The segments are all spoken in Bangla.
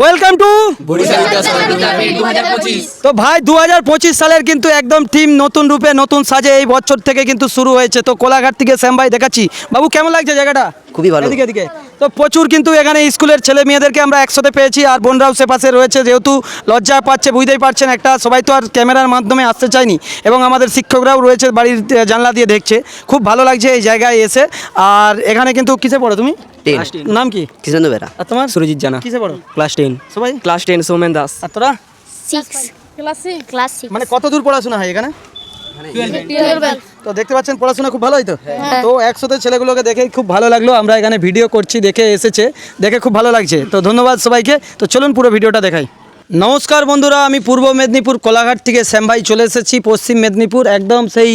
ওয়েলকাম টু তো ভাই দু হাজার পঁচিশ সালের কিন্তু একদম টিম নতুন রূপে নতুন সাজে এই বছর থেকে কিন্তু শুরু হয়েছে। তো কোলাঘাট থেকে শ্যাম ভাই দেখাচ্ছি। বাবু কেমন লাগছে জায়গাটা? খুবই ভালো। এদিকে এদিকে। তো প্রচুর কিন্তু এখানে স্কুলের ছেলে মেয়েদেরকে আমরা একসাথে পেয়েছি আর বোনরাও সে পাশে রয়েছে যেহেতু লজ্জা পাচ্ছে বুঝতেই পারছেন একটা সবাই তো আর ক্যামেরার মাধ্যমে আসতে চায়নি। এবং আমাদের শিক্ষকরাও রয়েছে বাড়ির জানলা দিয়ে দেখছে। খুব ভালো লাগছে এই জায়গায় এসে। আর এখানে কিন্তু কিসে পড়ো তুমি? টেন। নাম কি? কৃষ্ণেন্দু বেরা। আর তোমার? সুরজিৎ জানা। কিসে পড়ো? Class ten. সবাই? Class ten Soumen Das. আর তোরা? সিক্স ক্লাস সিক্স মানে কত দূর পড়াশোনা হয় এখানে? তো দেখতে পাচ্ছেন পড়াশোনা খুব ভালো হয়। তো তো একসাথে ছেলেগুলোকে দেখে খুব ভালো লাগল। আমরা এখানে ভিডিও করছি দেখে এসেছে। দেখে খুব ভালো লাগছে। তো ধন্যবাদ সবাইকে। তো চলুন পুরো ভিডিওটা দেখাই। নমস্কার বন্ধুরা আমি পূর্ব মেদিনীপুর কোলাঘাট থেকে শ্যামভাই চলে এসেছি। পশ্চিম মেদিনীপুর একদম সেই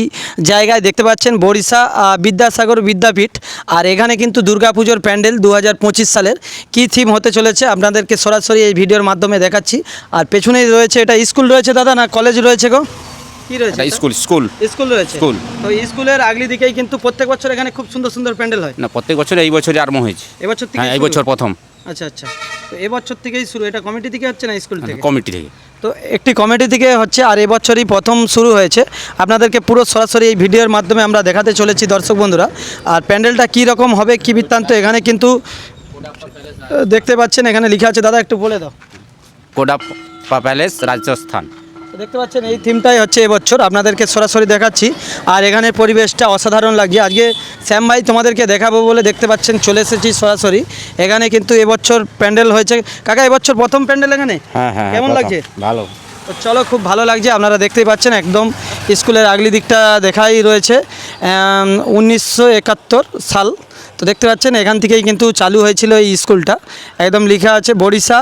জায়গায় দেখতে পাচ্ছেন বরিশা বিদ্যাসাগর বিদ্যাপীঠ। আর এখানে কিন্তু দুর্গাপুজোর প্যান্ডেল দু হাজার পঁচিশ সালের। কী থিম হতে চলেছে আপনাদেরকে সরাসরি এই ভিডিওর মাধ্যমে দেখাচ্ছি। আর পেছনেই রয়েছে এটা স্কুল রয়েছে দাদা না কলেজ রয়েছে গো? কি রয়েছে? School school. স্কুল রয়েছে। স্কুল। তো স্কুলের আগলি দিকেই কিন্তু প্রত্যেক বছর এখানে খুব সুন্দর সুন্দর প্যান্ডেল হয়। না প্রত্যেক বছর এই বছরই আরম্ভ হয়েছে। এবছর হ্যাঁ এই বছর প্রথম। আচ্ছা আচ্ছা। তো এবছর থেকেই শুরু এটা কমিটি থেকে হচ্ছে না স্কুল থেকে? কমিটি থেকে। তো একটি কমিটি থেকে হচ্ছে আর এবছরই প্রথম শুরু হয়েছে। আপনাদেরকে পুরো সরাসরি এই ভিডিওর মাধ্যমে আমরা দেখাতে চলেছি দর্শক বন্ধুরা। আর প্যান্ডেলটা কী রকম হবে কী বৃত্তান্ত এখানে কিন্তু দেখতে পাচ্ছেন এখানে লেখা আছে। দাদা একটু বলে দাও। কোডা প্যালেস রাজস্থান। দেখতে পাচ্ছেন এই থিমটাই হচ্ছে এবছর আপনাদেরকে সরাসরি দেখাচ্ছি। আর এখানে পরিবেশটা অসাধারণ লাগছে। আজকে শ্যাম ভাই তোমাদেরকে দেখাবো বলে দেখতে পাচ্ছেন চলে এসেছি সরাসরি। এখানে কিন্তু এবছর প্যান্ডেল হয়েছে। কাকা এবছর প্রথম প্যান্ডেল এখানে? হ্যাঁ হ্যাঁ কেমন লাগছে? ভালো। তো চলো খুব ভালো লাগছে। আপনারা দেখতেই পাচ্ছেন একদম স্কুলের আগলি দিকটা দেখাই রয়েছে উনিশশো একাত্তর সাল। তো দেখতে পাচ্ছেন, এখান থেকেই কিন্তু চালু হয়েছিল এই স্কুলটা। একদম লেখা আছে বরিশা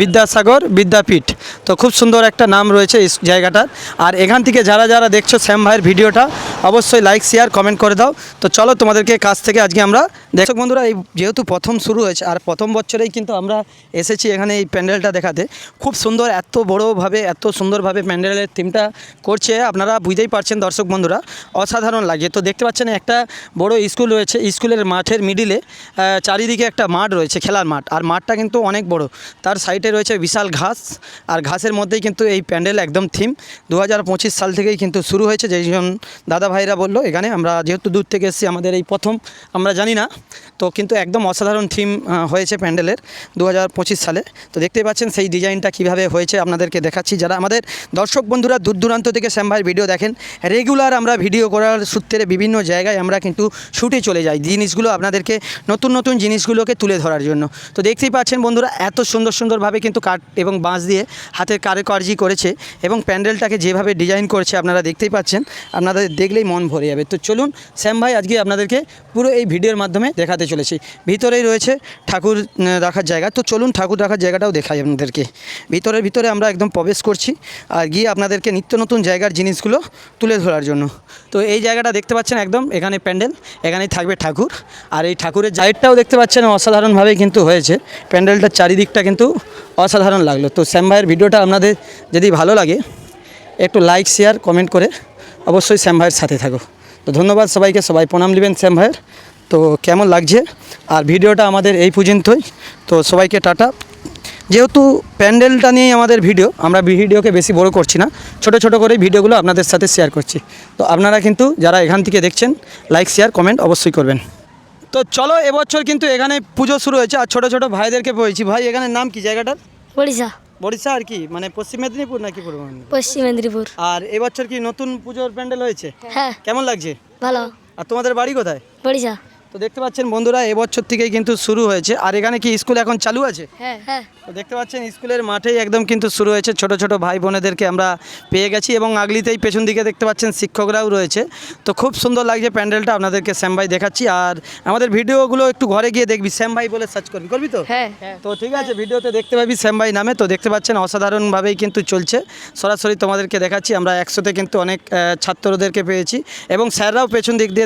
বিদ্যাসাগর বিদ্যাপীঠ। তো খুব সুন্দর একটা নাম রয়েছে এই জায়গাটার। আর এখান থেকে যারা যারা দেখছ শ্যাম ভাইয়ের ভিডিওটা, অবশ্যই লাইক, শেয়ার, কমেন্ট করে দাও। তো চলো তোমাদেরকে কাছ থেকে আজকে আমরা দর্শক বন্ধুরা, এই যেহেতু প্রথম শুরু হয়েছে, আর প্রথম বছরেই কিন্তু আমরা এসেছি এখানে এই প্যান্ডেলটা দেখাতে। খুব সুন্দর, এত বড়োভাবে, এত সুন্দরভাবে প্যান্ডেলের থিমটা করছে। আপনারা বুঝতেই পারছেন দর্শক বন্ধুরা, অসাধারণ লাগে। তো দেখতে পাচ্ছেন একটা বড় স্কুল রয়েছে, স্কুলের মাঠের মিডিলে চারিদিকে একটা মাঠ রয়েছে, খেলার মাঠ। আর মাঠটা কিন্তু অনেক বড়। তার সাইডে রয়েছে বিশাল ঘাস, আর ঘাসের মধ্যেই কিন্তু এই প্যান্ডেল একদম থিম দু হাজার পঁচিশ সাল থেকেই কিন্তু শুরু হয়েছে যেজন দাদা ভাইরা বলল, এখানে আমরা যেহেতু দূর থেকে এসেছি, আমাদের এই প্রথম, আমরা জানি না। তো কিন্তু একদম অসাধারণ থিম হয়েছে প্যান্ডেলের দু হাজার পঁচিশ সালে। তো দেখতে পাচ্ছেন সেই ডিজাইনটা কীভাবে হয়েছে, আপনাদেরকে দেখাচ্ছি। যারা আমাদের দর্শক বন্ধুরা দূর দূরান্ত থেকে শ্যাম ভাইয়ের ভিডিও দেখেন। রেগুলার আমরা ভিডিও করার সূত্রে বিভিন্ন জায়গায় আমরা কিন্তু শুটে চলে যাই জিনিসগুলো আপনাদেরকে নতুন নতুন জিনিসগুলোকে তুলে ধরার জন্য। তো দেখতেই পাচ্ছেন বন্ধুরা, এত সুন্দর সুন্দরভাবে কিন্তু কাঠ এবং বাঁশ দিয়ে হাতের কারুকার্যি করেছে এবং প্যান্ডেলটাকে যেভাবে ডিজাইন করেছে আপনারা দেখতেই পাচ্ছেন, আপনাদের দেখলেই মন ভরে যাবে। তো চলুন, শ্যাম ভাই, আজকে আপনাদেরকে পুরো এই ভিডিওর মাধ্যমে দেখাতে চলেছি। ভিতরেই রয়েছে ঠাকুর রাখার জায়গা। তো চলুন ঠাকুর রাখার জায়গাটাও দেখাই আপনাদেরকে। ভিতরের ভিতরে আমরা একদম প্রবেশ করছি আর গিয়ে আপনাদেরকে নিত্য নতুন জায়গার জিনিসগুলো তুলে ধরার জন্য। তো এই জায়গাটা দেখতে পাচ্ছেন একদম, এখানে প্যান্ডেল, এখানেই থাকবে ঠাকুর। আর এই ঠাকুরের জাইডটাও দেখতে পাচ্ছেন অসাধারণভাবে কিন্তু হয়েছে। প্যান্ডেলটার চারিদিকটা কিন্তু অসাধারণ লাগল। তো শ্যাম ভাইয়ের ভিডিওটা আপনাদের যদি ভালো লাগে, একটু লাইক, শেয়ার, কমেন্ট করে অবশ্যই শ্যাম ভাইয়ের সাথে থাকো। তো ধন্যবাদ সবাইকে, সবাই প্রণাম নেবেন শ্যাম ভাইয়ের। তো কেমন লাগছে? আর ভিডিওটা আমাদের এই পর্যন্তই। তো সবাইকে টাটা। যেহেতু প্যান্ডেলটা নিয়েই আমাদের ভিডিও আমরা ভিডিওকে বেশি বড় করছি না ছোট ছোট করে ভিডিওগুলো আপনাদের সাথে শেয়ার করছি। তো আপনারা কিন্তু যারা এখান থেকে দেখছেন লাইক শেয়ার কমেন্ট অবশ্যই করবেন। তো চলো এবছর কিন্তু এখানে পুজো শুরু হয়েছে আর ছোট ছোট ভাইদেরকে পেয়েছি ভাই এখানে নাম কি জায়গাটার? বড়িশা বরিশা আর কি মানে পশ্চিম মেদিনীপুর নাকি পূর্ব পশ্চিম মেদিনীপুর। আর এবছর কি নতুন পুজোর প্যান্ডেল হয়েছে? হ্যাঁ। কেমন লাগছে? ভালো। আর তোমাদের বাড়ি কোথায়? ওড়িশা তো দেখতে পাচ্ছেন বন্ধুরা এবছর থেকেই কিন্তু শুরু হয়েছে। আর এখানে কি স্কুল এখন চালু আছে? হ্যাঁ হ্যাঁ। তো দেখতে পাচ্ছেন স্কুলের মাঠেই একদম কিন্তু শুরু হয়েছে। ছোট ছোট ভাই বোনেদেরকে আমরা পেয়ে গেছি এবং আগলিতেই পেছন দিকে দেখতে পাচ্ছেন শিক্ষকরাও রয়েছে। তো খুব সুন্দর লাগছে প্যান্ডেলটা আপনাদেরকে শ্যাম ভাই দেখাচ্ছি। আর আমাদের ভিডিওগুলো একটু ঘরে গিয়ে দেখবি শ্যাম ভাই বলে সার্চ করবি করবি তো? হ্যাঁ। তো ঠিক আছে ভিডিওতে দেখতে পাবি শ্যাম ভাই নামে। তো দেখতে পাচ্ছেন অসাধারণভাবেই কিন্তু চলছে। সরাসরি তোমাদেরকে দেখাচ্ছি আমরা একসাথে কিন্তু অনেক ছাত্রদেরকে পেয়েছি। এবং স্যাররাও পেছন দিক দিয়ে